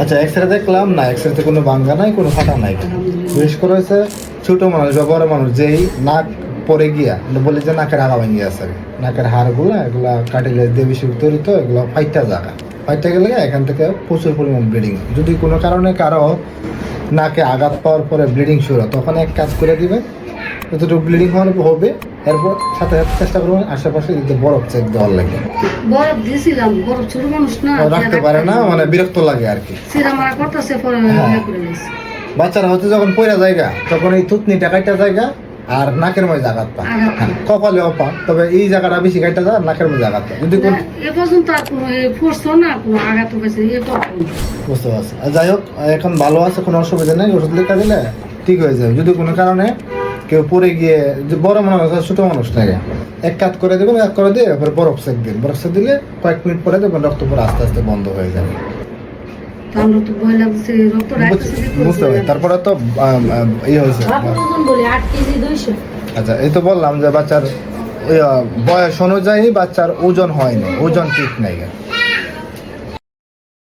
আচ্ছা মানে নাকের আগা ভেঙে নাকের এগুলা কাটিলে দিয়ে বেশি তৈরি তো এগুলো ফাইটটা জায়গা ফাইটটা গেলে এখান থেকে প্রচুর পরিমাণ ব্লিডিং যদি কোনো কারণে কারও নাকে আঘাত পাওয়ার পরে ব্লিডিং শুরু তখন এক কাজ করে দিবে যতটুকু ব্লিডিং হওয়ার হবে। এরপর সাথে সাথে চেষ্টা করবেন আশেপাশে বরফ চেক দেওয়ার লাগে। বরফ দিয়েছিলাম বরফ ছোট মানুষ না রাখতে পারে না মানে বিরক্ত লাগে আর কি। সিরা করতেছে পরে হ্যাঁ। ইয়ে দিয়েছে বাচ্চারা হয়তো যখন জায়গা তখন এই জায়গা আর নাকের মধ্যে আঘাত পা। কপালে অপা। তবে এই জায়গাটা বেশি কাইটা যায় নাকের মধ্যে আঘাত পায় যদি কোন এ পর্যন্ত আর কোনো ফোর্স না কোনো আঘাত পেয়েছে এ বুঝতে পারছি। যাই হোক এখন ভালো আছে কোনো অসুবিধা নেই। ওষুধ লেখা দিলে ঠিক হয়ে যাবে। যদি কোনো কারণে কেউ পড়ে গিয়ে যে বড় মানুষ আছে ছোট মানুষ থাকে এক কাত করে দেবেন এক করে দিয়ে এরপর বরফ সেক দিন। বরফ সেক দিলে কয়েক মিনিট পরে দেখবেন রক্ত পরে আস্তে আস্তে বন্ধ হয়ে যাবে। বুঝতে পারি তারপরে তো ইয়ে হয়েছে। আচ্ছা এই তো বললাম যে বাচ্চার বয়স অনুযায়ী বাচ্চার ওজন হয়নি ওজন ঠিক নাই।